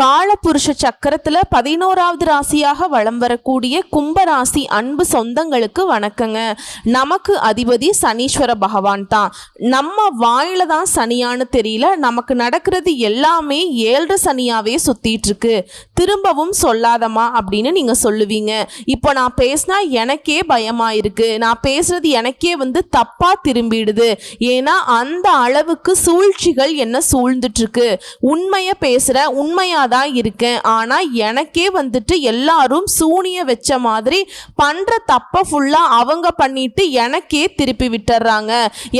காலபுருஷ சக்கரத்துல பதினோராவது ராசியாக வலம் வரக்கூடிய கும்பராசி அன்பு சொந்தங்களுக்கு வணக்கங்க. நமக்கு அதிபதி சனீஸ்வர பகவான் தான். நம்ம வாயில தான் சனியான்னு தெரியல நமக்கு நடக்கிறது எல்லாமே ஏழரை சனியாவே சுத்திட்டு இருக்கு திரும்பவும் சொல்லாதமா அப்படின்னு நீங்க சொல்லுவீங்க. இப்போ நான் பேசினா எனக்கே பயமா இருக்கு நான் பேசுறது எனக்கே வந்து தப்பா திரும்பிடுது. ஏன்னா அந்த அளவுக்கு சூழ்ச்சிகள் என்ன சூழ்ந்துட்டு இருக்கு உண்மையை பேசுற உண்மையா தான் இருக்கேன். ஆனால் எனக்கே வந்துட்டு எல்லாரும் சூனிய வச்ச மாதிரி பண்ணுற தப்பை ஃபுல்லாக அவங்க பண்ணிட்டு எனக்கே திருப்பி விட்டுறாங்க.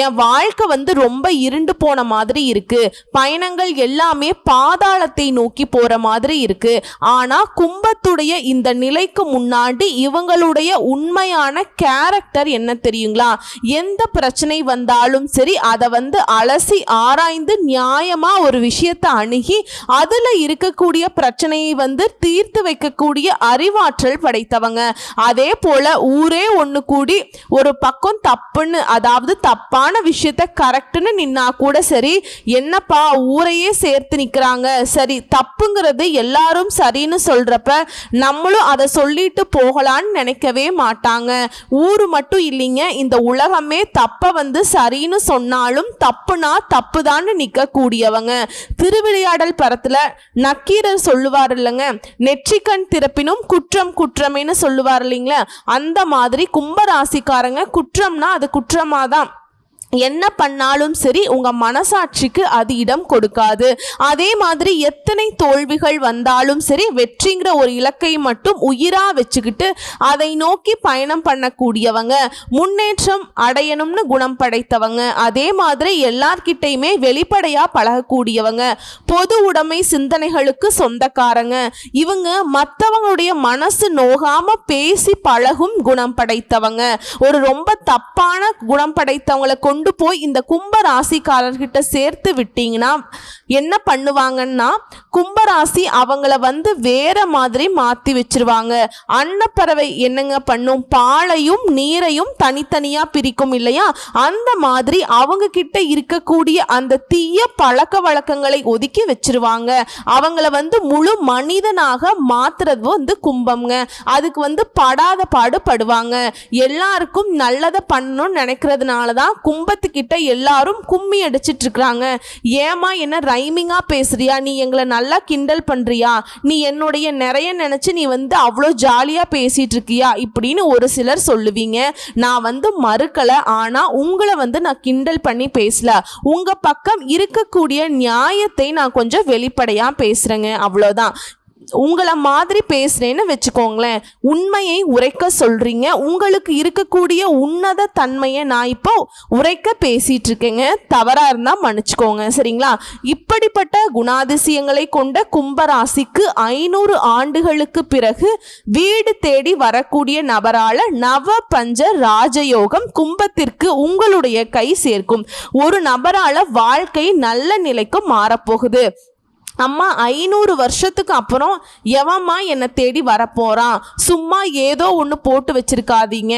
என் வாழ்க்கை வந்து ரொம்ப இருண்டு போன மாதிரி இருக்கு. பயணங்கள் எல்லாமே பாதாளத்தை நோக்கி போகிற மாதிரி இருக்கு. ஆனால் கும்பத்துடைய இந்த நிலைக்கு முன்னாடி இவங்களுடைய உண்மையான கேரக்டர் என்ன தெரியுங்களா? எந்த பிரச்சனை வந்தாலும் சரி அதை வந்து அலசி ஆராய்ந்து நியாயமாக ஒரு விஷயத்தை அணுகி அதில் இருக்க இருக்கக்கூடிய பிரச்சனையை வந்து தீர்த்து வைக்கக்கூடிய அறிவாற்றல் படைத்தவங்க. அதே போல ஊரே ஒன்று கூடி ஒரு பக்கம் தப்புன்னு அதாவது தப்பான விஷயத்த கரெக்டுன்னு நின்னா கூட சரி என்னப்பா ஊரையே சேர்த்து நிற்கிறாங்க சரி தப்புங்கிறது எல்லாரும் சரின்னு சொல்றப்ப நம்மளும் அதை சொல்லிட்டு போகலான்னு நினைக்கவே மாட்டாங்க. ஊர் மட்டும் இல்லைங்க இந்த உலகமே தப்பை வந்து சரின்னு சொன்னாலும் தப்புனா தப்புதான்னு நிற்கக்கூடியவங்க திருவிளையாடல் படத்துல நக்கீரர் சொல்லுவார் இல்லைங்க? நெற்றிக்கண் திறப்பினும் குற்றம் குற்றமேன்னு சொல்லுவார் இல்லைங்களா? அந்த மாதிரி கும்பராசிக்காரங்க குற்றம்னா அது குற்றமாக தான் என்ன பண்ணாலும் சரி உங்கள் மனசாட்சிக்கு அது இடம் கொடுக்காது. அதே மாதிரி எத்தனை தோல்விகள் வந்தாலும் சரி வெற்றிங்கிற ஒரு இலக்கை மட்டும் உயிராக வச்சுக்கிட்டு அதை நோக்கி பயணம் பண்ணக்கூடியவங்க முன்னேற்றம் அடையணும்னு குணம் படைத்தவங்க அதே மாதிரி எல்லார்கிட்டையுமே வெளிப்படையாக பழகக்கூடியவங்க பொது உடைமை சிந்தனைகளுக்கு சொந்தக்காரங்க. இவங்க மற்றவங்களுடைய மனசு நோகாமல் பேசி பழகும் குணம் படைத்தவங்க. ஒரு ரொம்ப தப்பான குணம் படைத்தவங்களை கொண்டு கொண்டு போய் இந்த கும்ப ராசிக்காரர்கிட்ட சேர்த்து விட்டீங்கன்னா என்ன பண்ணுவாங்கன்னா கும்பராசி அவங்கள வந்து வேற மாதிரி மாத்தி வச்சிருவாங்க. அன்னப்பறவை என்னங்க பண்ணும்? பாலையும் நீரையும் தனித்தனியா பிரிக்கும் இல்லையா? அந்த மாதிரி அவங்க கிட்ட இருக்கக்கூடிய அந்த தீய பழக்க வழக்கங்களை ஒதுக்கி வச்சிருவாங்க. அவங்கள வந்து முழு மனிதனாக மாத்துறது வந்து கும்பம்ங்க. அதுக்கு வந்து படாத பாடு படுவாங்க எல்லாருக்கும் நல்லதை பண்ணணும்னு நினைக்கிறதுனால தான் கும்பத்துக்கிட்ட எல்லாரும் கும்மி அடிச்சிட்டு இருக்கிறாங்க ஏமா என்ன ரைமிங்கா பேசுறியா? நீ எங்களை நல்லா கிண்டல் பண்றியா? நீ என்னுடைய நிறைய நினைச்சு நீ வந்து அவ்வளோ ஜாலியா பேசிட்டு இருக்கியா இப்படின்னு ஒரு சிலர் சொல்லுவீங்க. நான் வந்து மறுக்கல. ஆனா உங்களை வந்து நான் கிண்டல் பண்ணி பேசல. உங்க பக்கம் இருக்கக்கூடிய நியாயத்தை நான் கொஞ்சம் வெளிப்படையா பேசுறேங்க. அவ்வளோதான். உங்களை மாதிரி பேசுறேன்னு வச்சுக்கோங்களேன். உண்மையை உரைக்க சொல்றீங்க. உங்களுக்கு இருக்கக்கூடிய உன்னத தன்மையை நான் இப்போ உரைக்க பேசிட்டு இருக்கேங்க தவறா இருந்தா மன்னிச்சுக்கோங்க. சரிங்களா? இப்படிப்பட்ட குணாதிசயங்களை கொண்ட கும்பராசிக்கு ஐநூறு ஆண்டுகளுக்கு பிறகு வீடு தேடி வரக்கூடிய நபரால நவ பஞ்ச ராஜயோகம் கும்பத்திற்கு உங்களுடைய கை சேர்க்கும். ஒரு நபரால வாழ்க்கை நல்ல நிலைக்கு மாறப்போகுது. அம்மா ஐநூறு வருஷத்துக்கு அப்புறம் எவம்மா என்னை தேடி வரப்போறான். சும்மா ஏதோ ஒன்று போட்டு வச்சிருக்காதீங்க.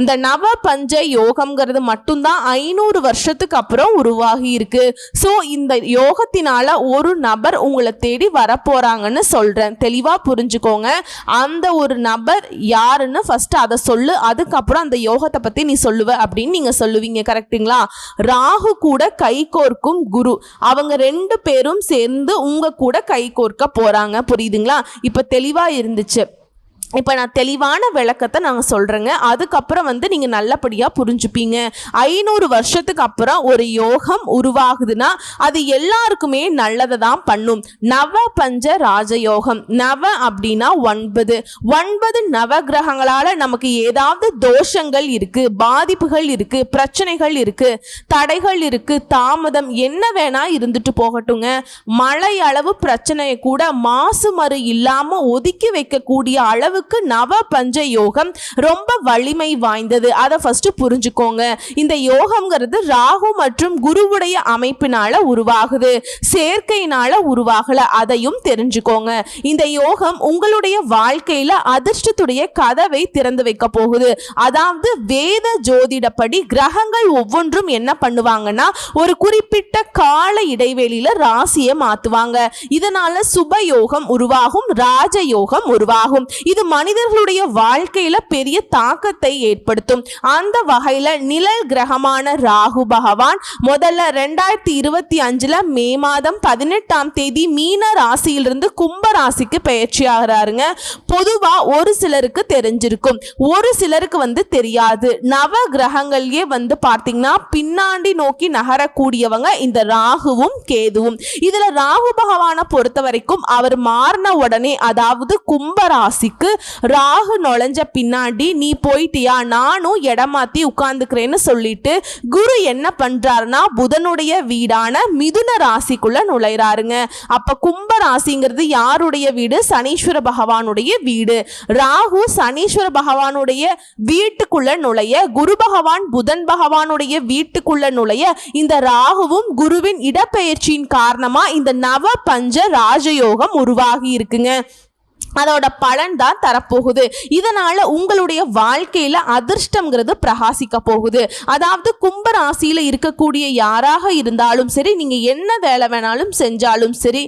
இந்த நவ பஞ்ச யோகம்ங்கிறது மட்டும்தான் ஐநூறு வருஷத்துக்கு அப்புறம் உருவாகி இருக்கு. ஸோ இந்த யோகத்தினால ஒரு நபர் உங்களை தேடி வரப்போறாங்கன்னு சொல்றேன். தெளிவா புரிஞ்சுக்கோங்க. அந்த ஒரு நபர் யாருன்னு ஃபர்ஸ்ட் அதை சொல்லு. அதுக்கப்புறம் அந்த யோகத்தை பத்தி நீ சொல்லுவ அப்படின்னு நீங்க சொல்லுவீங்க. கரெக்ட்டுங்களா ராகு கூட கைகோர்க்கும் குரு. அவங்க ரெண்டு பேரும் சேர்ந்து உங்க கூட கை கோர்க்க போறாங்க. புரியுதுங்களா? இப்ப தெளிவா இருந்துச்சு. இப்போ நான் தெளிவான விளக்கத்தை நாங்கள் சொல்கிறேங்க அதுக்கப்புறம் வந்து நீங்கள் நல்லபடியாக புரிஞ்சுப்பீங்க. ஐநூறு வருஷத்துக்கு அப்புறம் ஒரு யோகம் உருவாகுதுன்னா அது எல்லாருக்குமே நல்லதை தான் பண்ணும். நவ பஞ்ச ராஜயோகம். நவ அப்படின்னா ஒன்பது. ஒன்பது நவ கிரகங்களால் நமக்கு ஏதாவது தோஷங்கள் இருக்குது பாதிப்புகள் இருக்குது பிரச்சனைகள் இருக்குது தடைகள் இருக்குது தாமதம் என்ன வேணால் இருந்துட்டு போகட்டுங்க. மழை அளவு பிரச்சனையை கூட மாசு மறு இல்லாமல் ஒதுக்கி வைக்கக்கூடிய அளவுக்கு நவ பஞ்ச யோகம் ரொம்ப வலிமை வாய்ந்தது. அதை ஃபர்ஸ்ட் புரிஞ்சுக்கோங்க. இந்த யோகம்ங்கிறது ராகு மற்றும் குருவுடைய அமைப்பினால உருவாகுது. சேர்க்கையினால உருவாகல. அதையும் தெரிஞ்சுக்கோங்க. இந்த யோகம் உங்களுடைய வாழ்க்கையில அதிர்ஷ்டத்துடைய கதவை திறந்து வைக்க போகுது. அதாவது வேத ஜோதிடப்படி கிரகங்கள் ஒவ்வொன்றும் என்ன பண்ணுவாங்கன்னா ஒரு குறிப்பிட்ட கால இடைவெளியில ராசியை மாத்துவாங்க. இதனால சுப யோகம் உருவாகும் ராஜ யோகம் உருவாகும். இது மனிதர்களுடைய வாழ்க்கையில பெரிய தாக்கத்தை ஏற்படுத்தும். அந்த வகையில நிழல் கிரகமான ராகு பகவான் முதல்ல ரெண்டாயிரத்தி இருபத்தி அஞ்சுல மே மாதம் பதினெட்டாம் தேதி மீன ராசியிலிருந்து கும்ப ராசிக்கு பயிற்சி ஆகிறாருங்க. பொதுவா ஒரு சிலருக்கு தெரிஞ்சிருக்கும். ஒரு சிலருக்கு வந்து தெரியாது. நவ கிரகங்கள்லயே வந்து பார்த்தீங்கன்னா பின்னாடி நோக்கி நகரக்கூடியவங்க இந்த ராகுவும் கேதுவும். இதுல ராகு பகவானை பொறுத்த வரைக்கும் அவர் மாறின உடனே அதாவது கும்ப ராசிக்கு ராகு நுழைஞ்ச பின்னாடி நீ போயிட்டியா? நானும் இடமாத்தி உட்காந்துக்கிறேன்னு சொல்லிட்டு குரு என்ன பண்றாருன்னா புதனுடைய வீடான மிதுன ராசிக்குள்ள நுழைறாருங்க அப்ப கும்ப ராசிங்கிறது யாருடைய வீடு? சனீஸ்வர பகவானுடைய வீடு. ராகு சனீஸ்வர பகவானுடைய வீட்டுக்குள்ள நுழைய குரு பகவான் புதன் பகவானுடைய வீட்டுக்குள்ள நுழைய இந்த ராகுவும் குருவின் இடப்பெயர்ச்சியின் காரணமா இந்த நவ பஞ்ச ராஜயோகம் உருவாகி இருக்குங்க. அதோட பலன் தான் தரப்போகுது. இதனால உங்களுடைய வாழ்க்கையில அதிர்ஷ்டம்ங்கிறது பிரகாசிக்க போகுது. அதாவது கும்ப ராசியில இருக்கக்கூடிய யாராக இருந்தாலும் சரி நீங்க என்ன வேலை வேணாலும் செஞ்சாலும் சரி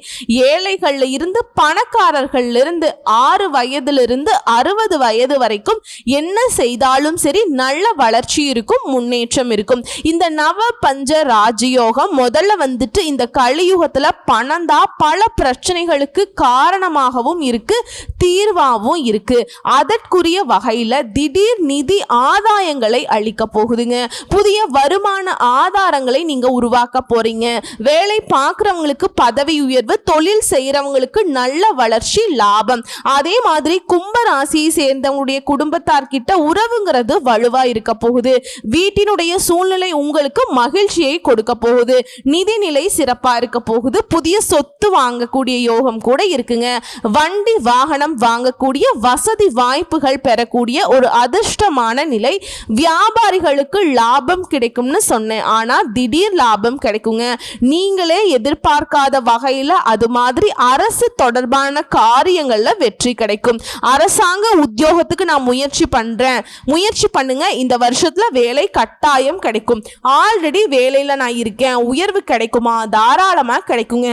ஏழைகள்ல இருந்து பணக்காரர்கள்ல இருந்து ஆறு வயதுல இருந்து அறுபது வயது வரைக்கும் என்ன செய்தாலும் சரி நல்ல வளர்ச்சி இருக்கும் முன்னேற்றம் இருக்கும். இந்த நவ பஞ்ச ராஜயோகம் முதல்ல வந்துட்டு இந்த கலியுகத்துல பணம் தான் பல பிரச்சனைகளுக்கு காரணமாகவும் இருக்கு. தீர்வாகவும் இருக்கு. அதற்குரிய வகையில திடீர் நிதி ஆதாயங்களை அளிக்க போகுதுங்க. புதிய வருமான ஆதாரங்களை நீங்க உருவாக்க போறீங்க. வேலை பார்க்குறவங்களுக்கு பதவி உயர்வு தொழில் செய்யறவங்களுக்கு நல்ல வளர்ச்சி லாபம். அதே மாதிரி கும்ப ராசியை சேர்ந்தவங்களுடைய குடும்பத்தார்கிட்ட உறவுங்கிறது வலுவா இருக்க போகுது. வீட்டினுடைய சூழ்நிலை உங்களுக்கு மகிழ்ச்சியை கொடுக்க போகுது. நிதிநிலை சிறப்பா இருக்க போகுது. புதிய சொத்து வாங்கக்கூடிய யோகம் கூட இருக்குங்க. வண்டி வாகனம் வாங்கக்கூடிய வசதி வாய்ப்புகள் பெறக்கூடிய ஒரு அதிர்ஷ்டமான நிலை. வியாபாரிகளுக்கு லாபம் கிடைக்கும்னு சொன்னேன். ஆனால் திடீர் லாபம் கிடைக்குங்க. நீங்களே எதிர்பார்க்காத வகையில் அது மாதிரி அரசு தொடர்பான காரியங்களில் வெற்றி கிடைக்கும். அரசாங்க உத்தியோகத்துக்கு நான் முயற்சி பண்ணுறேன் முயற்சி பண்ணுங்க. இந்த வருஷத்தில் வேலை கட்டாயம் கிடைக்கும். ஆல்ரெடி வேலையில் நான் இருக்கேன். உயர்வு கிடைக்குமா? தாராளமாக கிடைக்குங்க.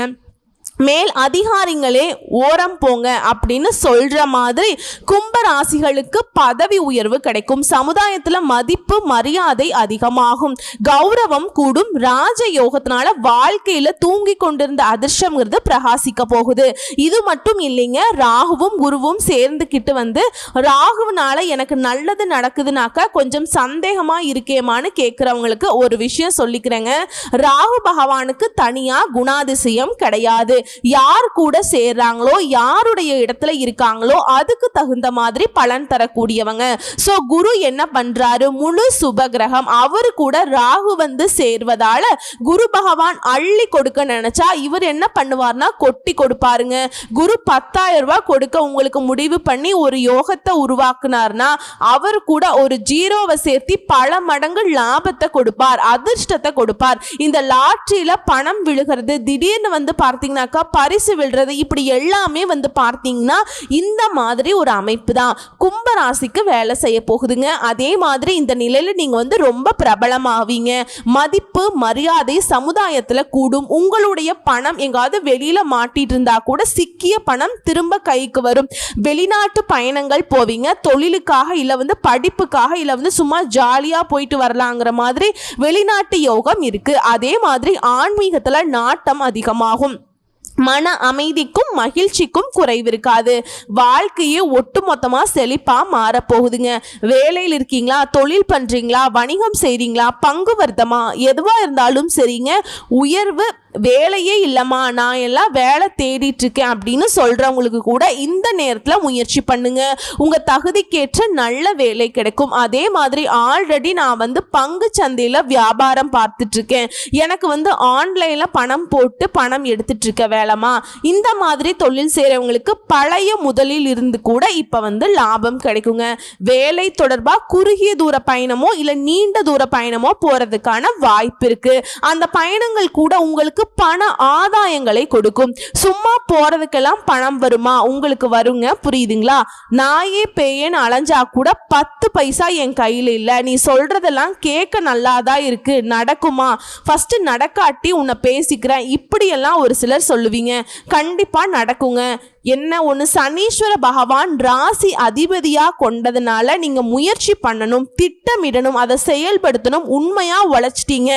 மேல் அதிகாரிங்களே ஓரம் போங்க அப்படின்னு சொல்கிற மாதிரி கும்பராசிகளுக்கு பதவி உயர்வு கிடைக்கும். சமுதாயத்தில் மதிப்பு மரியாதை அதிகமாகும். கௌரவம் கூடும். ராஜ யோகத்தினால வாழ்க்கையில் தூங்கி கொண்டிருந்த அதிர்ஷ்டம்ங்கிறது பிரகாசிக்க போகுது. இது மட்டும் இல்லைங்க ராகுவும் குருவும் சேர்ந்துக்கிட்டு வந்து ராகுனால எனக்கு நல்லது நடக்குதுனாக்கா கொஞ்சம் சந்தேகமாக இருக்கேமான்னு கேட்குறவங்களுக்கு ஒரு விஷயம் சொல்லிக்கிறேங்க. ராகு பகவானுக்கு தனியாக குணாதிசயம் கிடையாது. யார் கூட சேர்றாங்களோ யாருடைய இடத்துல இருக்காங்களோ அதுக்கு தகுந்த மாதிரி பலன் தரக்கூடியவங்க. ஸோ குரு என்ன பண்றாரு? முழு சுப கிரகம் அவரு கூட ராகு வந்து சேர்வதால குரு பகவான் அள்ளி கொடுக்க நினைச்சா இவர் என்ன பண்ணுவார்னா கொட்டி கொடுப்பாருங்க. குரு பத்தாயிரம் ரூபாய் கொடுக்க உங்களுக்கு முடிவு பண்ணி ஒரு யோகத்தை உருவாக்குனார்னா அவர் கூட ஒரு ஜீரோவை சேர்த்து பல மடங்கு லாபத்தை கொடுப்பார் அதிர்ஷ்டத்தை கொடுப்பார். இந்த லாட்ரியில பணம் விழுகிறது திடீர்னு வந்து பார்த்தீங்கன்னா பார்த்தீங்கன்னாக்கா பரிசு விழுறது இப்படி எல்லாமே வந்து பார்த்தீங்கன்னா இந்த மாதிரி ஒரு அமைப்பு தான் கும்ப ராசிக்கு வேலை செய்ய போகுதுங்க. அதே மாதிரி இந்த நிலையில நீங்க வந்து ரொம்ப பிரபலமாவீங்க. மதிப்பு மரியாதை சமுதாயத்துல கூடும். உங்களுடைய பணம் எங்காவது வெளியில மாட்டிட்டு இருந்தா கூட சிக்கிய பணம் திரும்ப கைக்கு வரும். வெளிநாட்டு பயணங்கள் போவீங்க. தொழிலுக்காக இல்லை வந்து படிப்புக்காக இல்லை வந்து சும்மா ஜாலியாக போயிட்டு வரலாங்கிற மாதிரி வெளிநாட்டு யோகம் இருக்கு. அதே மாதிரி ஆன்மீகத்தில் நாட்டம் அதிகமாகும். மன அமைதிக்கும் மகிழ்ச்சிக்கும் குறைவு இருக்காது. வாழ்க்கையே ஒட்டுமொத்தமாக செழிப்பாக மாறப்போகுதுங்க. வேலையில் இருக்கீங்களா? தொழில் பண்ணுறீங்களா வணிகம் செய்கிறீங்களா பங்கு வர்த்தமா? எதுவாக இருந்தாலும் சரிங்க. உயர்வு வேலையே இல்லைம்மா நான் எல்லாம் வேலை தேடிட்டு இருக்கேன் அப்படின்னு சொல்றவங்களுக்கு கூட இந்த நேரத்தில் முயற்சி பண்ணுங்க. உங்க தகுதிக்கேற்ற நல்ல வேலை கிடைக்கும். அதே மாதிரி ஆல்ரெடி நான் வந்து பங்கு சந்தையில் வியாபாரம் பார்த்துட்டு இருக்கேன் எனக்கு வந்து ஆன்லைனில் பணம் போட்டு பணம் எடுத்துட்டு இருக்க வேலைமா இந்த மாதிரி தொழில் செய்கிறவங்களுக்கு பழைய முதலில் இருந்து கூட இப்போ வந்து லாபம் கிடைக்குங்க. வேலை தொடர்பாக குறுகிய தூர பயணமோ இல்லை நீண்ட தூர பயணமோ போகிறதுக்கான வாய்ப்பு இருக்கு. அந்த பயணங்கள் கூட உங்களுக்கு பண ஆதாயங்களை கொடுக்கும். சும்மா போறதுக்கெல்லாம் பணம் வருமா? உங்களுக்கு வருங்க. புரியுதுங்களா? நாயே பேயேன்னு அலைஞ்சா கூட பத்து பைசா என் கையில் இல்லை. நீ சொல்றதெல்லாம் கேட்க நல்லாதான் இருக்கு. நடக்குமா? ஃபர்ஸ்ட் நடக்காட்டி உன்னை பேசிக்கிறேன். இப்படியெல்லாம் ஒரு சிலர் சொல்லுவீங்க. கண்டிப்பா நடக்குங்க. என்ன ஒன்று சனீஸ்வர பகவான் ராசி அதிபதியாக கொண்டதுனால நீங்கள் முயற்சி பண்ணணும் திட்டமிடணும் அதை செயல்படுத்தணும் உண்மையாக உழைச்சிட்டீங்க.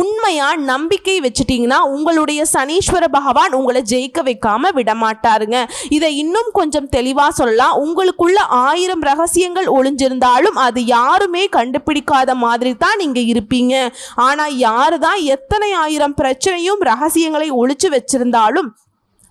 உண்மையாக நம்பிக்கை வச்சுட்டீங்கன்னா உங்களுடைய சனீஸ்வர பகவான் உங்களை ஜெயிக்க வைக்காமல் விட மாட்டாருங்க இதை இன்னும் கொஞ்சம் தெளிவாக சொல்லலாம். உங்களுக்குள்ள ஆயிரம் ரகசியங்கள் ஒளிஞ்சிருந்தாலும் அது யாருமே கண்டுபிடிக்காத மாதிரி தான் நீங்கள் இருப்பீங்க. ஆனால் யாரு தான் எத்தனை ஆயிரம் பிரச்சனையும் ரகசியங்களை ஒழிச்சு வச்சிருந்தாலும்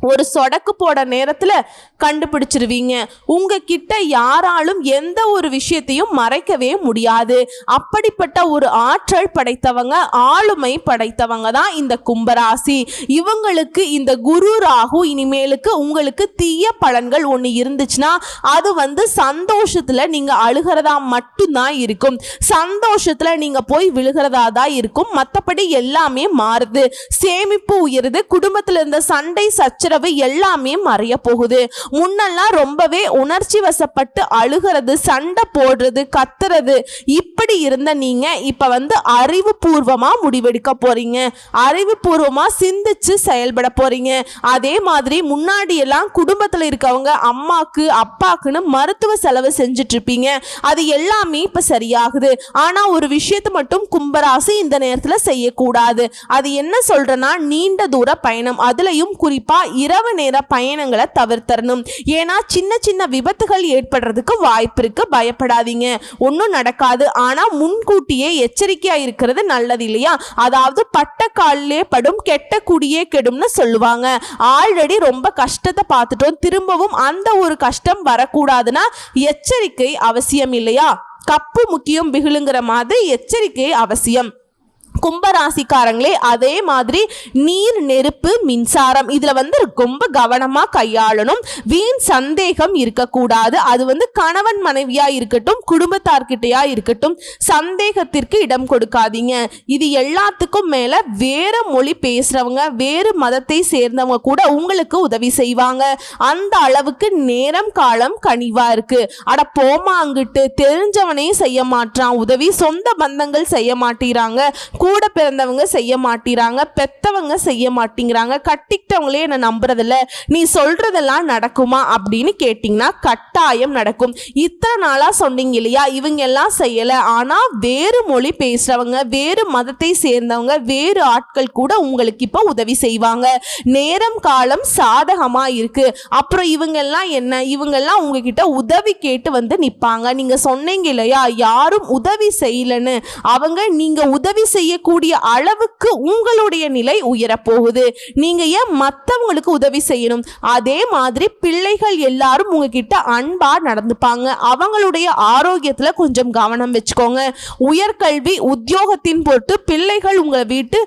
ஒரு சொடக்கு போட நேரத்தில் கண்டுபிடிச்சிருவீங்க. உங்ககிட்ட யாராலும் எந்த ஒரு விஷயத்தையும் மறைக்கவே முடியாது. அப்படிப்பட்ட ஒரு ஆற்றல் படைத்தவங்க ஆளுமை படைத்தவங்க தான் இந்த கும்பராசி. இவங்களுக்கு இந்த குரு ராகு இனிமேலுக்கு உங்களுக்கு தீய பலன்கள் ஒன்று இருந்துச்சுன்னா அது வந்து சந்தோஷத்தில் நீங்கள் அழுகிறதா மட்டும்தான் இருக்கும். சந்தோஷத்தில் நீங்கள் போய் விழுகிறதா தான் இருக்கும். மற்றபடி எல்லாமே மாறுது. சேமிப்பு உயருது. குடும்பத்தில் இருந்த சண்டை சச்சரவு எல்லாமே மறைய போகுது. முன்னெல்லாம் ரொம்பவே உணர்ச்சி வசப்பட்டு அழுகிறது சண்டை போடுறது கத்துறது இப்படி இருந்த நீங்க இப்ப வந்து அறிவுபூர்வமா முடிவெடுக்க போறீங்க. அறிவுபூர்வமா சிந்திச்சு செயல்பட போறீங்க. அதே மாதிரி முன்னாடி எல்லாம் குடும்பத்துல இருக்கவங்க அம்மாக்கு அப்பாக்குன்னு மருத்துவ செலவு செஞ்சுட்டு இருப்பீங்க அது எல்லாமே இப்ப சரியாகுது. ஆனா ஒரு விஷயத்தை மட்டும் கும்பராசி இந்த நேரத்துல செய்யக்கூடாது. அது என்ன சொல்றேன்னா நீண்ட தூர பயணம். அதுலயும் குறிப்பா இரவு நேர பயணங்களை தவிர்த்தரணும். ஏன்னா சின்ன சின்ன விபத்துகள் ஏற்படுறதுக்கு வாய்ப்பு இருக்கு. பயப்படாதீங்க. ஒன்றும் நடக்காது. ஆனா முன்கூட்டியே எச்சரிக்கையா இருக்கிறது நல்லது இல்லையா? அதாவது பட்ட காலிலே படும் கெட்ட குடியே கெடும்னு சொல்லுவாங்க. ஆல்ரெடி ரொம்ப கஷ்டத்தை பார்த்துட்டோம். திரும்பவும் அந்த ஒரு கஷ்டம் வரக்கூடாதுன்னா எச்சரிக்கை அவசியம் இல்லையா? கப்பு முக்கியம் பிகிழுங்கிற மாதிரி எச்சரிக்கை அவசியம். கும்பராசிக்காரங்களே அதே மாதிரி நீர் நெருப்பு மின்சாரம் இதுல வந்து ரொம்ப கவனமா கையாளணும். வீண் சந்தேகம் இருக்கக்கூடாது. அது வந்து கணவன் மனைவியா இருக்கட்டும் குடும்பத்தார்கிட்டயா இருக்கட்டும் சந்தேகத்திற்கு இடம் கொடுக்காதீங்க. இது எல்லாத்துக்கும் மேல வேற மொழி பேசுறவங்க வேறு மதத்தை சேர்ந்தவங்க கூட உங்களுக்கு உதவி செய்வாங்க. அந்த அளவுக்கு நேரம் காலம் கனிவா இருக்கு. அட போமா அங்கிட்டு. தெரிஞ்சவனே செய்ய மாட்டான் உதவி சொந்த பந்தங்கள் செய்ய மாட்டேறாங்க. கூட பிறந்தவங்க செய்ய மாட்டேறாங்க பெத்தவங்க செய்ய மாட்டேங்கிறாங்க கட்டிக்கிட்டவங்களே என்னை நம்புறதில்ல நீ சொல்றதெல்லாம் நடக்குமா அப்படின்னு கேட்டிங்கன்னா கட்டாயம் நடக்கும். இத்தனை நாளாக சொன்னீங்க இல்லையா இவங்க எல்லாம் செய்யலை ஆனால் வேறு மொழி பேசுகிறவங்க வேறு மதத்தை சேர்ந்தவங்க வேறு ஆட்கள் கூட உங்களுக்கு இப்போ உதவி செய்வாங்க. நேரம் காலம் சாதகமாக இருக்கு. அப்புறம் இவங்கெல்லாம் என்ன? இவங்கெல்லாம் உங்ககிட்ட உதவி கேட்டு வந்து நிற்பாங்க நீங்கள் சொன்னீங்க இல்லையா யாரும் உதவி செய்யலைன்னு. அவங்க நீங்கள் உதவி செய்ய செய்யக்கூடிய அளவுக்கு உங்களுடைய நிலை உயரப்போகுது. நீங்க ஏன் மற்றவங்களுக்கு உதவி செய்யணும்? அதே மாதிரி பிள்ளைகள் எல்லாரும் உங்ககிட்ட அன்பா நடந்துப்பாங்க. அவங்களுடைய ஆரோக்கியத்துல கொஞ்சம் கவனம் வச்சுக்கோங்க. உயர்கல்வி உத்தியோகத்தின் பொருட்டு பிள்ளைகள் உங்களை வீட்டு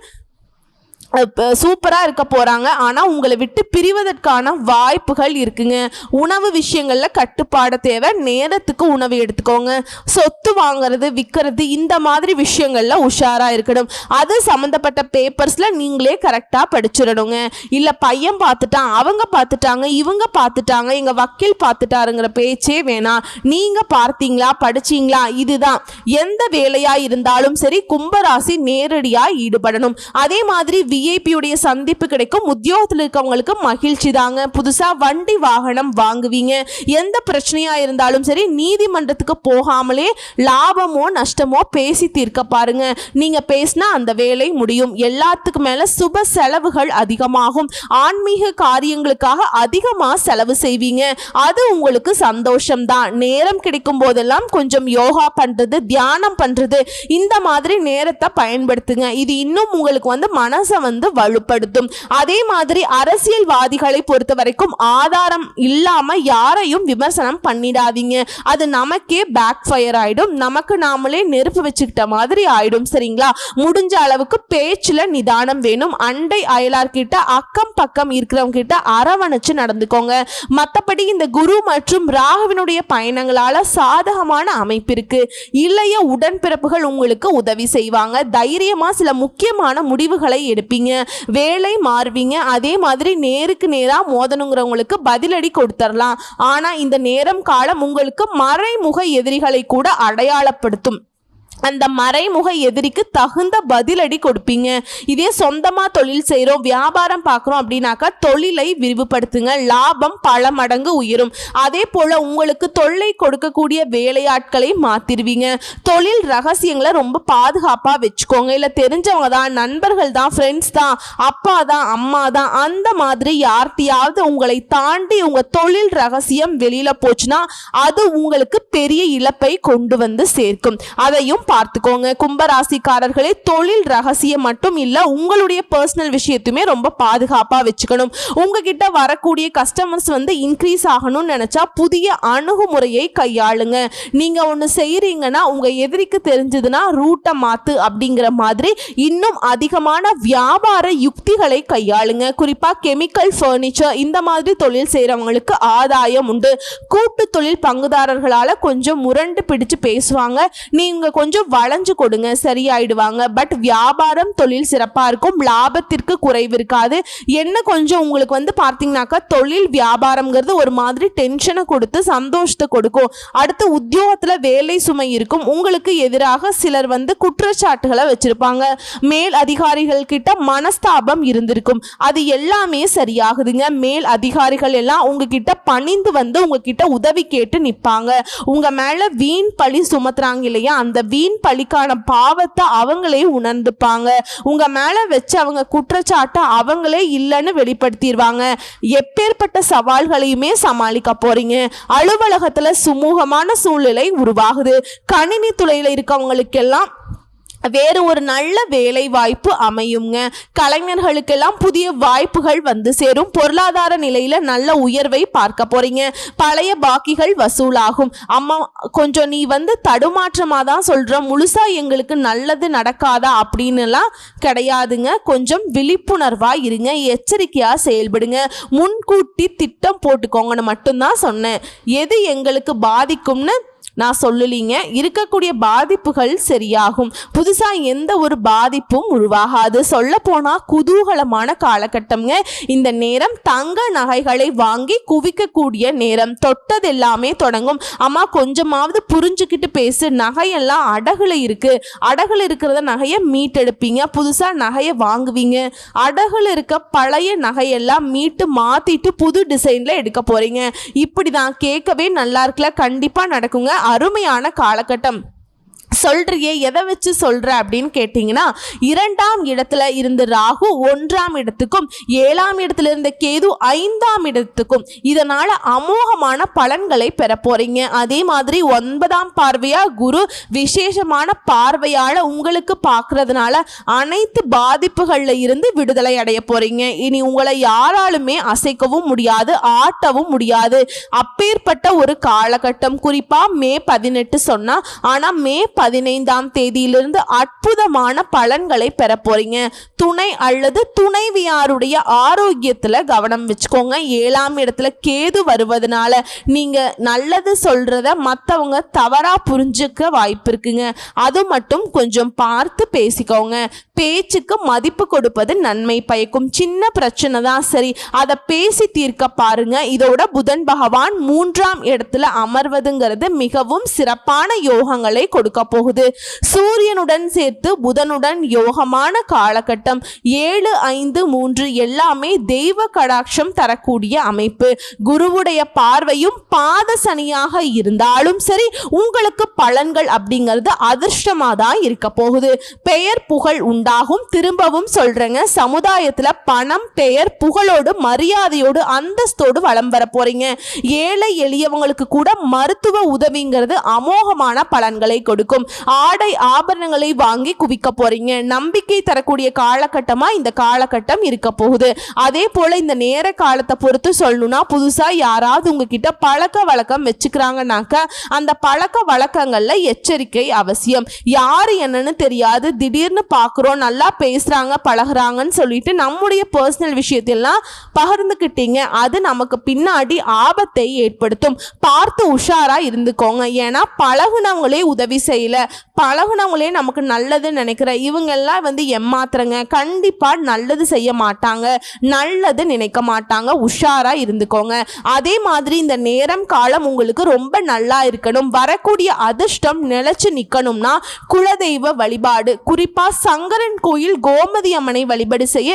சூப்பராக இருக்க போகிறாங்க ஆனால் உங்களை விட்டு பிரிவதற்கான வாய்ப்புகள் இருக்குங்க. உணவு விஷயங்களில் கட்டுப்பாடு தேவை. நேரத்துக்கு உணவு எடுத்துக்கோங்க. சொத்து வாங்குறது விற்கிறது இந்த மாதிரி விஷயங்களில் உஷாராக இருக்கணும். அது சம்மந்தப்பட்ட பேப்பர்ஸில் நீங்களே கரெக்டாக படிச்சிடணுங்க. இல்லை பையன் பார்த்துட்டான் அவங்க பார்த்துட்டாங்க இவங்க பார்த்துட்டாங்க எங்கள் வக்கீல் பார்த்துட்டாருங்கிற பேச்சே வேணாம். நீங்கள் பார்த்தீங்களா படிச்சீங்களா? இதுதான். எந்த வேலையாக இருந்தாலும் சரி கும்பராசி நேரடியாக ஈடுபடணும். அதே மாதிரி விஐபியுடைய சந்திப்பு கிடைக்கும். உத்தியோகத்தில் இருக்கவங்களுக்கு மகிழ்ச்சி தாங்க புதுசாக வண்டி வாகனம் வாங்குவீங்க. எந்த பிரச்சனையாக இருந்தாலும் சரி நீதிமன்றத்துக்கு போகாமலே லாபமோ நஷ்டமோ பேசி தீர்க்க பாருங்க. நீங்கள் பேசினா அந்த வேலை முடியும். எல்லாத்துக்கு மேலே சுப செலவுகள் அதிகமாகும். ஆன்மீக காரியங்களுக்காக அதிகமாக செலவு செய்வீங்க. அது உங்களுக்கு சந்தோஷம்தான். நேரம் கிடைக்கும் போதெல்லாம் கொஞ்சம் யோகா பண்ணுறது தியானம் பண்ணுறது இந்த மாதிரி நேரத்தை பயன்படுத்துங்க. இது இன்னும் உங்களுக்கு வந்து மனசை வந்து வந்து வலுப்படுத்தும். அதே மாதிரி அரசியல்வாதிகளை பொறுத்த வரைக்கும் ஆதாரம் இல்லாம யாரையும் விமர்சனம் பண்ணிடாதீங்க. அது நமக்கே பேக் ஃபயர் ஆயிடும். நமக்கு நாமளே நெருப்பு வச்சுக்கிட்ட மாதிரி ஆயிடும் சரிங்களா? முடிஞ்ச அளவுக்கு பேச்சுல நிதானம் வேணும். அண்டை அயலார் கிட்ட அக்கம் பக்கம் இருக்கிறவங்க கிட்ட அரவணைச்சு நடந்துக்கோங்க. மத்தபடி இந்த குரு மற்றும் ராகுவினுடைய பயணங்களால சாதகமான அமைப்பு இருக்கு. இளைய உடன்பிறப்புகள் உங்களுக்கு உதவி செய்வாங்க. தைரியமா சில முக்கியமான முடிவுகளை எடுப்பீங்க. வேலை மாறுவீங்க. அதே மாதிரி நேருக்கு நேராக மோதணுங்கிறவங்களுக்கு பதிலடி கொடுத்துடலாம் ஆனால் இந்த நேரம் காலம் உங்களுக்கு மறைமுக எதிரிகளை கூட அடையாளப்படுத்தும். அந்த மறைமுக எதிரிக்கு தகுந்த பதிலடி கொடுப்பீங்க. இதே சொந்தமாக தொழில் செய்கிறோம் வியாபாரம் பார்க்குறோம் அப்படின்னாக்கா தொழிலை விரிவுபடுத்துங்க. லாபம் பல மடங்கு உயரும். அதே போல் உங்களுக்கு தொல்லை கொடுக்கக்கூடிய வேலையாட்களை மாற்றிடுவீங்க தொழில் ரகசியங்களை ரொம்ப பாதுகாப்பாக வச்சுக்கோங்க. இல்லை தெரிஞ்சவங்க தான் நண்பர்கள் தான் ஃப்ரெண்ட்ஸ் தான் அப்பா தான் அம்மா தான் அந்த மாதிரி யார்கிட்டயாவது உங்களை தாண்டி உங்கள் தொழில் ரகசியம் வெளியில் போச்சுன்னா அது உங்களுக்கு பெரிய இழப்பை கொண்டு வந்து சேர்க்கும். அதையும் பார்த்துக்கோங்க. கும்பராசிக்காரர்களே தொழில் ரகசியம் மட்டும் இல்லை உங்களுடைய பர்சனல் விஷயத்தையுமே ரொம்ப பாதுகாப்பாக வச்சுக்கணும். உங்ககிட்ட வரக்கூடிய கஸ்டமர்ஸ் வந்து இன்க்ரீஸ் ஆகணும்னு நினச்சா புதிய அணுகுமுறையை கையாளுங்க. நீங்கள் ஒன்று செய்கிறீங்கன்னா உங்கள் எதிரிக்கு தெரிஞ்சதுன்னா ரூட்டை மாற்று அப்படிங்கிற மாதிரி இன்னும் அதிகமான வியாபார யுக்திகளை கையாளுங்க. குறிப்பாக கெமிக்கல் ஃபர்னிச்சர் இந்த மாதிரி தொழில் செய்கிறவங்களுக்கு ஆதாயம் உண்டு. கூட்டு தொழில் பங்குதாரர்களால் கொஞ்சம் முரண்டு பிடிச்சு பேசுவாங்க. நீங்கள் கொஞ்சம் வளைஞ்சு கொடுங்க சரியாயிடுவாங்க. பட் வியாபாரம் தொழில் சிறப்பாக இருக்கும். லாபத்திற்கு குறைவு இருக்காது. என்ன கொஞ்சம் உங்களுக்கு வந்து பார்த்தீங்கன்னாக்கா தொழில் வியாபாரம்ங்கிறது ஒரு மாதிரி டென்ஷனை கொடுத்து சந்தோஷத்தை கொடுக்கும். அடுத்து உத்தியோகத்தில் வேலை சுமை இருக்கும். உங்களுக்கு எதிராக சிலர் வந்து குற்றச்சாட்டுகளை வச்சிருப்பாங்க. மேல் அதிகாரிகள் கிட்ட மனஸ்தாபம் இருந்திருக்கும். அது எல்லாமே சரியாகுதுங்க. மேல் அதிகாரிகள் எல்லாம் உங்ககிட்ட பணிந்து வந்து உங்ககிட்ட உதவி கேட்டு நிற்பாங்க உங்க மேல வீண் பழி சுமத்துறாங்க இல்லையா? அந்த வீண் பழிக்கான பாவத்தை அவங்களே உணர்ந்துப்பாங்க. உங்க மேல வச்சு அவங்க குற்றச்சாட்டை அவங்களே இல்லைன்னு வெளிப்படுத்திடுவாங்க. எப்பேற்பட்ட சவால்களையுமே சமாளிக்க போறீங்க. அலுவலகத்துல சுமூகமான சூழ்நிலை உருவாகுது. கணினி துறையில இருக்கவங்களுக்கெல்லாம் வேறு ஒரு நல்ல வேலை வாய்ப்பு அமையுங்க. கலைஞர்களுக்கெல்லாம் புதிய வாய்ப்புகள் வந்து சேரும். பொருளாதார நிலையில நல்ல உயர்வை பார்க்க போறீங்க. பழைய பாக்கிகள் வசூலாகும். அம்மா கொஞ்சம் நீ வந்து தடுமாற்றமா தான் சொல்ற. முழுசா எங்களுக்கு நல்லது நடக்காதா அப்படின்னுலாம் கிடையாதுங்க. கொஞ்சம் விழிப்புணர்வா இருங்க. எச்சரிக்கையா செயல்படுங்க. முன்கூட்டி திட்டம் போட்டுக்கோங்கன்னு மட்டும்தான் சொன்னேன். எது எங்களுக்கு பாதிக்கும்னு நான் சொல்லலீங்க. இருக்கக்கூடிய பாதிப்புகள் சரியாகும். புதுசாக எந்த ஒரு பாதிப்பும் உருவாகாது. சொல்ல போனால் குதூகலமான காலகட்டம்ங்க. இந்த நேரம் தங்க நகைகளை வாங்கி குவிக்கக்கூடிய நேரம். தொட்டது எல்லாமே தொடங்கும். அம்மா கொஞ்சமாவது புரிஞ்சுக்கிட்டு பேசு. நகையெல்லாம் அடகுல இருக்கு. அடகுல இருக்கிறத நகையை மீட்டெடுப்பீங்க. புதுசாக நகையை வாங்குவீங்க. அடகுல இருக்க பழைய நகையெல்லாம் மீட்டு மாத்திட்டு புது டிசைன்ல எடுக்க போறீங்க. இப்படி தான் கேட்கவே நல்லா இருக்குல்ல. கண்டிப்பாக நடக்குங்க. அருமையான காலகட்டம். சொல்றியே? எதை வச்சு சொல்ற அப்படின்னு கேட்டிங்கன்னா இரண்டாம் இடத்துல இருந்து ராகு ஒன்றாம் இடத்துக்கும் ஏழாம் இடத்துல இருந்த கேது ஐந்தாம் இடத்துக்கும். இதனால அமோகமான பலன்களை பெற போறீங்க. அதே மாதிரி ஒன்பதாம் பார்வையா குரு விசேஷமான பார்வையால உங்களுக்கு பார்க்கறதுனால அனைத்து பாதிப்புகள்ல இருந்து விடுதலை அடைய போறீங்க. இனி உங்களை யாராலுமே அசைக்கவும் முடியாது ஆட்டவும் முடியாது. அப்பேற்பட்ட ஒரு காலகட்டம். குறிப்பா மே பதினெட்டு சொன்னா ஆனா மே பதினைந்தாம் தேதியிலிருந்து அற்புதமான பலன்களை பெற போறீங்க. துணை அல்லது துணைவியாருடைய ஆரோக்கியத்துல கவனம் வச்சுக்கோங்க. ஏழாம் இடத்துல கேது வருவதனால நீங்க நல்லது சொல்றத மற்றவங்க தவறா புரிஞ்சுக்க வாய்ப்பு இருக்குங்க. அது மட்டும் கொஞ்சம் பார்த்து பேசிக்கோங்க. பேச்சுக்கு மதிப்பு கொடுப்பது நன்மை பயக்கும். சின்ன பிரச்சனை தான் சரி. அதை பேசி தீர்க்க பாருங்க. இதோட புதன் பகவான் மூன்றாம் இடத்துல அமர்வதுங்கிறது மிகவும் சிறப்பான யோகங்களை கொடுக்க போகுது. சூரியனுடன் சேர்த்து புதனுடன் யோகமான காலகட்டம். ஏழு ஐந்து மூன்று எல்லாமே தெய்வ கடாட்சம் தரக்கூடிய அமைப்பு. குருவுடைய பார்வையும் பாத சனியாக இருந்தாலும் சரி உங்களுக்கு பலன்கள் அப்படிங்கிறது அதிர்ஷ்டமாக தான் இருக்க போகுது. பெயர் புகழ் உண்டு. உண்டாகும். திரும்பவும் சொல்றேங்க. சமுதாயத்துல பணம் பெயர் புகழோடு மரியாதையோடு அந்தஸ்தோடு வளம் வர போறீங்க. ஏழை எளியவங்களுக்கு கூட மருத்துவ உதவிங்கிறது அமோகமான பலன்களை கொடுக்கும். ஆடை ஆபரணங்களை வாங்கி குவிக்க போறீங்க. நம்பிக்கை தரக்கூடிய காலகட்டமா இந்த காலகட்டம் இருக்க போகுது. அதே போல இந்த நேர காலத்தை பொறுத்து சொல்லணும்னா புதுசா யாராவது உங்ககிட்ட பழக்க வழக்கம் வச்சுக்கிறாங்கனாக்க அந்த பழக்க வழக்கங்கள்ல எச்சரிக்கை அவசியம். யாரு என்னன்னு தெரியாது. திடீர்னு பார்க்குறோம் நல்லா பேசுகிறாங்க பழகிறாங்கன்னு சொல்லிட்டு நம்முடைய பர்சனல் விஷயத்தெல்லாம் பகிர்ந்துக்கிட்டீங்க அது நமக்கு பின்னாடி ஆபத்தை ஏற்படுத்தும். பார்த்து உஷாராக இருந்துக்கோங்க. ஏன்னா பழகுனவங்களே உதவி செய்யலை. பழகுனவங்களே நமக்கு நல்லதுன்னு நினைக்கிற இவங்கெல்லாம் வந்து ஏமாத்துறங்க. கண்டிப்பாக நல்லது செய்ய மாட்டாங்க. நல்லது நினைக்க மாட்டாங்க. உஷாராக இருந்துக்கோங்க. அதே மாதிரி இந்த நேரம் காலம் உங்களுக்கு ரொம்ப நல்லா இருக்கணும். வரக்கூடிய அதிர்ஷ்டம் நிலச்சி நிற்கணும்னா குலதெய்வ வழிபாடு. குறிப்பாக சங்கர குமரன் கோயில் கோமதி அம்மனை வழிபாடு செய்ய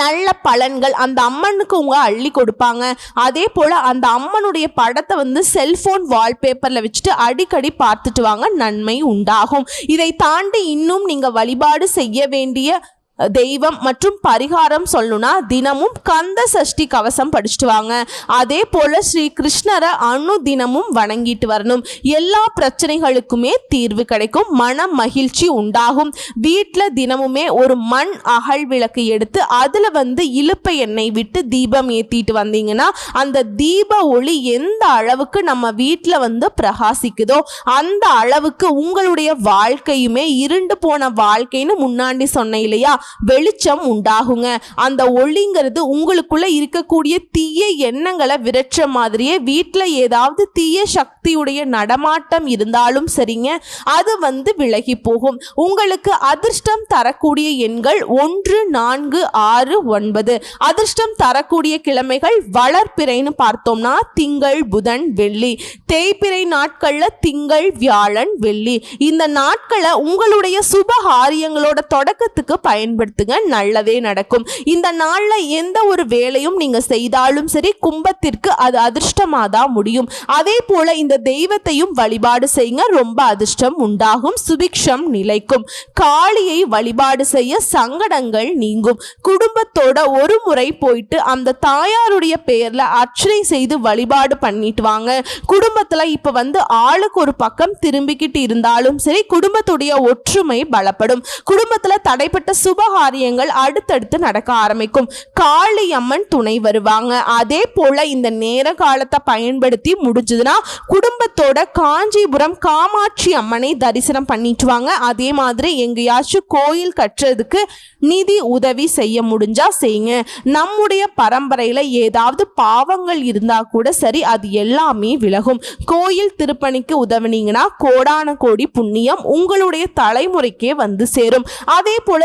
நல்ல பலன்கள் அந்த அம்மனுக்கு உங்க அள்ளி கொடுப்பாங்க. அதே போல் அந்த அம்மனுடைய படத்தை வந்து செல்ஃபோன் வால்பேப்பரில் வச்சுட்டு அடிக்கடி பார்த்துட்டு வாங்க நன்மை உண்டாகும். இதை தாண்டி இன்னும் நீங்கள் வழிபாடு செய்ய வேண்டிய தெய்வம் மற்றும் பரிகாரம் சொல்லணும்னா தினமும் கந்த சஷ்டி கவசம் படிச்சுட்டு வாங்க. அதே போல் ஸ்ரீ கிருஷ்ணரை அணு தினமும் வணங்கிட்டு வரணும். எல்லா பிரச்சனைகளுக்குமே தீர்வு கிடைக்கும். மன மகிழ்ச்சி உண்டாகும். வீட்டில் தினமுமே ஒரு மண் அகல் விளக்கு எடுத்து அதில் வந்து இழுப்பை எண்ணெய் விட்டு தீபம் ஏற்றிட்டு வந்தீங்கன்னா அந்த தீப ஒளி எந்த அளவுக்கு நம்ம வீட்டில் வந்து பிரகாசிக்குதோ அந்த அளவுக்கு உங்களுடைய வாழ்க்கையுமே இருண்டு போன வாழ்க்கைன்னு முன்னாடி சொன்னேன் இல்லையா? வெளிச்சம் உண்டாகுங்க. அந்த ஒளிங்கிறது உங்களுக்குள்ள இருக்கக்கூடிய தீய எண்ணங்களை விரட்டுற மாதிரியே வீட்டில் ஏதாவது தீய சக்தியுடைய நடமாட்டம் இருந்தாலும் சரிங்க அது வந்து விலகி போகும். உங்களுக்கு அதிர்ஷ்டம் தரக்கூடிய எண்கள் ஒன்று நான்கு ஆறு ஒன்பது. அதிர்ஷ்டம் தரக்கூடிய கிழமைகள் வளர்ப்பிறைன்னு பார்த்தோம்னா திங்கள் புதன் வெள்ளி. தேய்பிறை நாட்கள்ல திங்கள் வியாழன் வெள்ளி. இந்த நாட்களை உங்களுடைய சுப காரியங்களோட தொடக்கத்துக்கு பயன்படுத்துங்க நல்லதே நடக்கும். இந்த நாள்ல எந்த ஒரு வேலையும் நீங்க செய்தாலும் சரி கும்பத்திற்கு அது அதிர்ஷ்டமாக தான் முடியும். அதே போல இந்த தெய்வத்தையும் வழிபாடு செய்யுங்க ரொம்ப அதிர்ஷ்டம் உண்டாகும் சுபிக்ஷம் நிலைக்கும். காளியை வழிபாடு செய்ய சங்கடங்கள் நீங்கும். குடும்பத்தோட ஒரு முறை போயிட்டு அந்த தாயாருடைய பெயர்ல அர்ச்சனை செய்து வழிபாடு பண்ணிட்டு வாங்க. குடும்பத்துல இப்ப வந்து ஆளுக்கு ஒரு பக்கம் திரும்பிக்கிட்டு இருந்தாலும் சரி குடும்பத்துடைய ஒற்றுமை பலப்படும். குடும்பத்துல தடைப்பட்ட சுப சுபகாரியங்கள் அடுத்தடுத்து நடக்க ஆரம்பிக்கும். காளி அம்மன் துணை வருவாங்க. அதே போல இந்த நேர காலத்தை பயன்படுத்தி முடிஞ்சதுன்னா குடும்பத்தோட காஞ்சிபுரம் காமாட்சி அம்மனை தரிசனம் பண்ணிட்டு வாங்க. அதே மாதிரி எங்கேயாச்சும் கோயில் கட்டுறதுக்கு நிதி உதவி செய்ய முடிஞ்சா செய்யுங்க. நம்முடைய பரம்பரையில ஏதாவது பாவங்கள் இருந்தா கூட சரி அது எல்லாமே விலகும். கோயில் திருப்பணிக்கு உதவுனீங்கன்னா கோடான கோடி புண்ணியம் உங்களுடைய தலைமுறைக்கே வந்து சேரும். அதே போல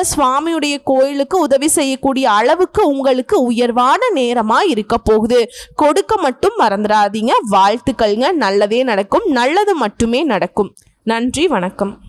சுவாமியுடைய கோயிலுக்கு உதவி செய்யக்கூடிய அளவுக்கு உங்களுக்கு உயர்வான நேரமா இருக்க போகுது. கொடுக்க மட்டும் மறந்துடாதீங்க. வாழ்த்துக்கள்ங்க. நல்லதே நடக்கும். நல்லது மட்டுமே நடக்கும். நன்றி. வணக்கம்.